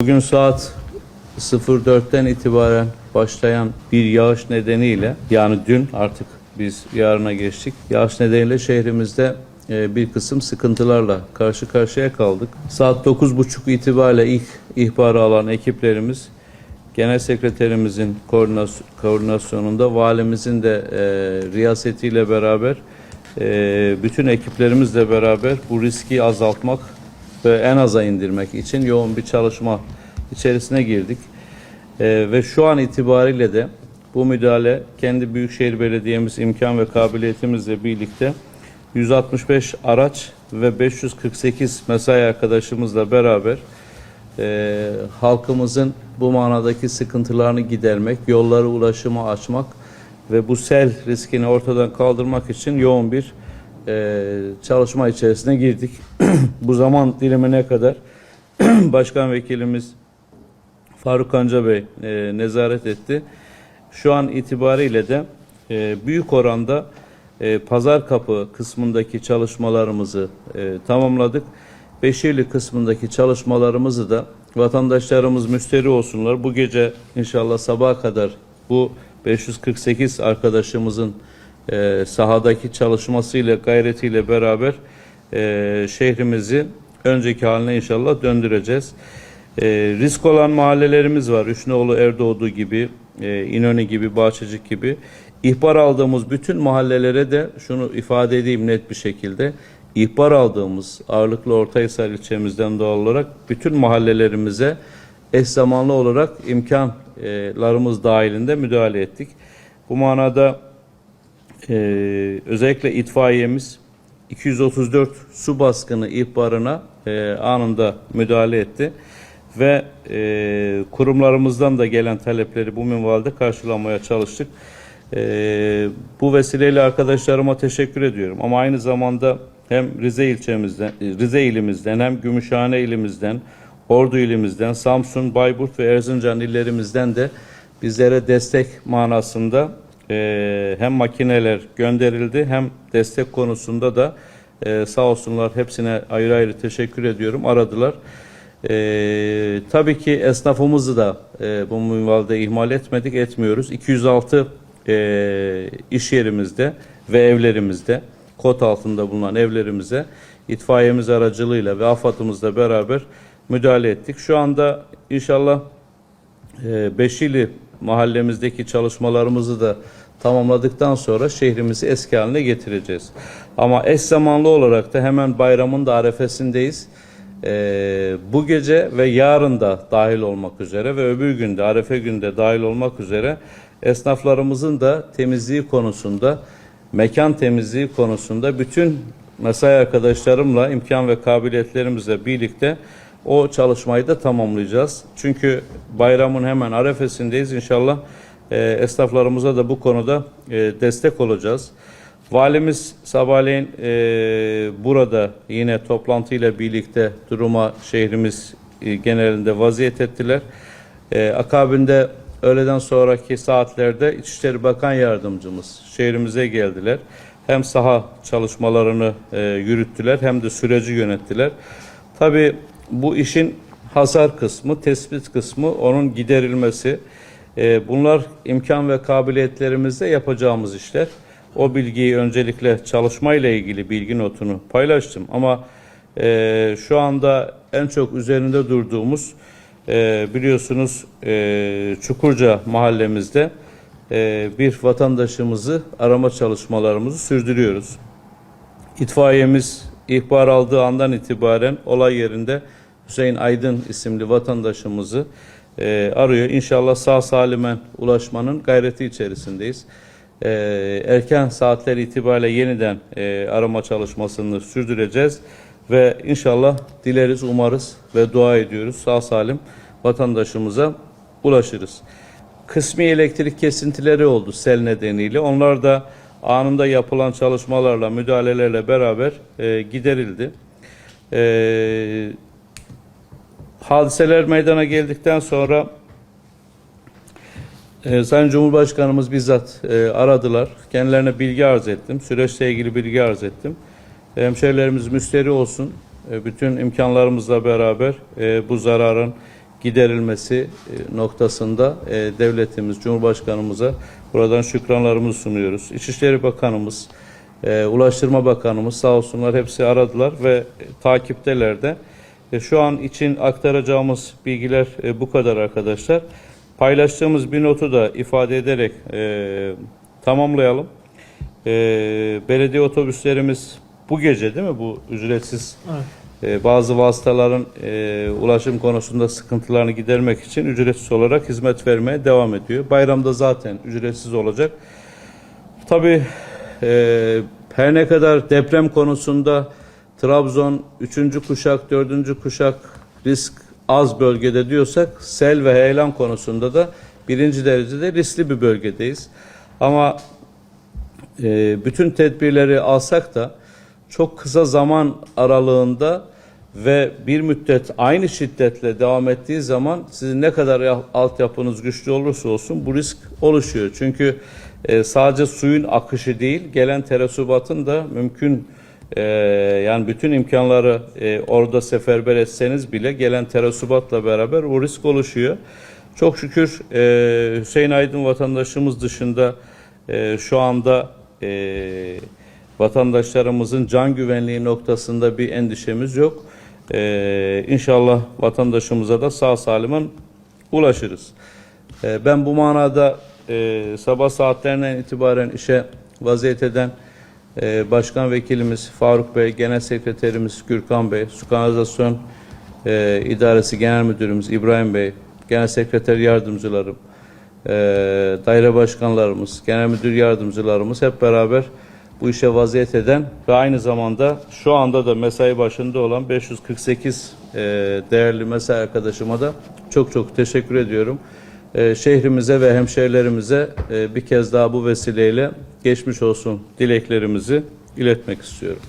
Bugün saat 04'ten itibaren başlayan bir yağış nedeniyle yani dün artık biz yarına geçtik. Yağış nedeniyle şehrimizde e, bir kısım sıkıntılarla karşı karşıya kaldık. Saat 9.30 itibariyle ilk ihbarı alan ekiplerimiz Genel Sekreterimizin koordinas- koordinasyonunda valimizin de e, riyasetiyle beraber e, bütün ekiplerimizle beraber bu riski azaltmak en aza indirmek için yoğun bir çalışma içerisine girdik. E, ve şu an itibariyle de bu müdahale kendi Büyükşehir Belediye'miz imkan ve kabiliyetimizle birlikte 165 araç ve 548 mesai arkadaşımızla beraber e, halkımızın bu manadaki sıkıntılarını gidermek, yolları ulaşıma açmak ve bu sel riskini ortadan kaldırmak için yoğun bir e, çalışma içerisine girdik. bu zaman dilimine kadar Başkan Vekilimiz Faruk Anca Bey e, nezaret etti. Şu an itibariyle de e, büyük oranda e, pazar kapı kısmındaki çalışmalarımızı e, tamamladık. Beşirli kısmındaki çalışmalarımızı da vatandaşlarımız müşteri olsunlar. Bu gece inşallah sabaha kadar bu 548 arkadaşımızın e, sahadaki çalışmasıyla gayretiyle beraber e, şehrimizi önceki haline inşallah döndüreceğiz. E, risk olan mahallelerimiz var. Üçnoğlu Erdoğdu gibi, e, İnönü gibi, Bahçecik gibi. İhbar aldığımız bütün mahallelere de şunu ifade edeyim net bir şekilde. İhbar aldığımız ağırlıklı Ortahisar ilçemizden doğal olarak bütün mahallelerimize eş zamanlı olarak imkanlarımız dahilinde müdahale ettik. Bu manada e, özellikle itfaiyemiz 234 su baskını ihbarına e, anında müdahale etti ve e, kurumlarımızdan da gelen talepleri bu minvalde karşılamaya çalıştık. E, bu vesileyle arkadaşlarıma teşekkür ediyorum ama aynı zamanda hem Rize ilçemizden, Rize ilimizden hem Gümüşhane ilimizden, Ordu ilimizden, Samsun, Bayburt ve Erzincan illerimizden de bizlere destek manasında e, hem makineler gönderildi hem destek konusunda da e, sağ olsunlar hepsine ayrı ayrı teşekkür ediyorum. Aradılar. E, tabii ki esnafımızı da e, bu minvalde ihmal etmedik, etmiyoruz. 206 e, iş yerimizde ve evlerimizde, kod altında bulunan evlerimize itfaiyemiz aracılığıyla ve AFAD'ımızla beraber müdahale ettik. Şu anda inşallah e, Beşili mahallemizdeki çalışmalarımızı da tamamladıktan sonra şehrimizi eski haline getireceğiz. Ama eş zamanlı olarak da hemen bayramın da arefesindeyiz. E, bu gece ve yarın da dahil olmak üzere ve öbür günde arefe günde dahil olmak üzere esnaflarımızın da temizliği konusunda mekan temizliği konusunda bütün mesai arkadaşlarımla imkan ve kabiliyetlerimizle birlikte o çalışmayı da tamamlayacağız. Çünkü bayramın hemen arefesindeyiz. İnşallah e, esnaflarımıza da bu konuda e, destek olacağız. Valimiz sabahleyin e, burada yine toplantıyla birlikte duruma şehrimiz e, genelinde vaziyet ettiler. E, akabinde öğleden sonraki saatlerde İçişleri Bakan Yardımcımız şehrimize geldiler. Hem saha çalışmalarını e, yürüttüler hem de süreci yönettiler. Tabii bu işin hasar kısmı, tespit kısmı, onun giderilmesi. E, bunlar imkan ve kabiliyetlerimizde yapacağımız işler. O bilgiyi öncelikle çalışmayla ilgili bilgi notunu paylaştım. Ama e, şu anda en çok üzerinde durduğumuz e, biliyorsunuz e, Çukurca mahallemizde e, bir vatandaşımızı arama çalışmalarımızı sürdürüyoruz. İtfaiyemiz ihbar aldığı andan itibaren olay yerinde Hüseyin Aydın isimli vatandaşımızı e, arıyor. İnşallah sağ salimen ulaşmanın gayreti içerisindeyiz. E, erken saatler itibariyle yeniden e, arama çalışmasını sürdüreceğiz ve inşallah dileriz, umarız ve dua ediyoruz sağ salim vatandaşımıza ulaşırız. Kısmi elektrik kesintileri oldu sel nedeniyle. Onlar da anında yapılan çalışmalarla, müdahalelerle beraber e, giderildi. E, hadiseler meydana geldikten sonra e, Sayın Cumhurbaşkanımız bizzat e, aradılar. Kendilerine bilgi arz ettim. Süreçle ilgili bilgi arz ettim. Hemşehrilerimiz müşteri olsun. E, bütün imkanlarımızla beraber e, bu zararın giderilmesi e, noktasında e, devletimiz, Cumhurbaşkanımıza buradan şükranlarımızı sunuyoruz. İçişleri Bakanımız, e, Ulaştırma Bakanımız sağ olsunlar hepsi aradılar ve e, takipteler de. E, Şu an için aktaracağımız bilgiler e, bu kadar arkadaşlar. Paylaştığımız bir notu da ifade ederek e, tamamlayalım. E, belediye otobüslerimiz bu gece değil mi bu ücretsiz e, bazı vasıtaların e, ulaşım konusunda sıkıntılarını gidermek için ücretsiz olarak hizmet vermeye devam ediyor. Bayramda zaten ücretsiz olacak. Tabii e, her ne kadar deprem konusunda Trabzon 3. kuşak, 4. kuşak risk az bölgede diyorsak sel ve heyelan konusunda da birinci derecede riskli bir bölgedeyiz. Ama e, bütün tedbirleri alsak da çok kısa zaman aralığında ve bir müddet aynı şiddetle devam ettiği zaman sizin ne kadar ya- altyapınız güçlü olursa olsun bu risk oluşuyor. Çünkü e, sadece suyun akışı değil gelen terasubatın da mümkün e, yani bütün imkanları e, orada seferber etseniz bile gelen terasubatla beraber o risk oluşuyor. Çok şükür e, Hüseyin Aydın vatandaşımız dışında e, şu anda e, vatandaşlarımızın can güvenliği noktasında bir endişemiz yok. E, inşallah vatandaşımıza da sağ salimen ulaşırız. E, ben bu manada e, sabah saatlerinden itibaren işe vaziyet eden e, Başkan Vekilimiz Faruk Bey, Genel Sekreterimiz Gürkan Bey, Su Kanalizasyon e, İdaresi Genel Müdürümüz İbrahim Bey, Genel Sekreter Yardımcılarım, e, daire başkanlarımız, genel müdür yardımcılarımız hep beraber bu işe vaziyet eden ve aynı zamanda şu anda da mesai başında olan 548 e, değerli mesai arkadaşıma da çok çok teşekkür ediyorum. E, şehrimize ve hemşehrilerimize e, bir kez daha bu vesileyle geçmiş olsun dileklerimizi iletmek istiyorum.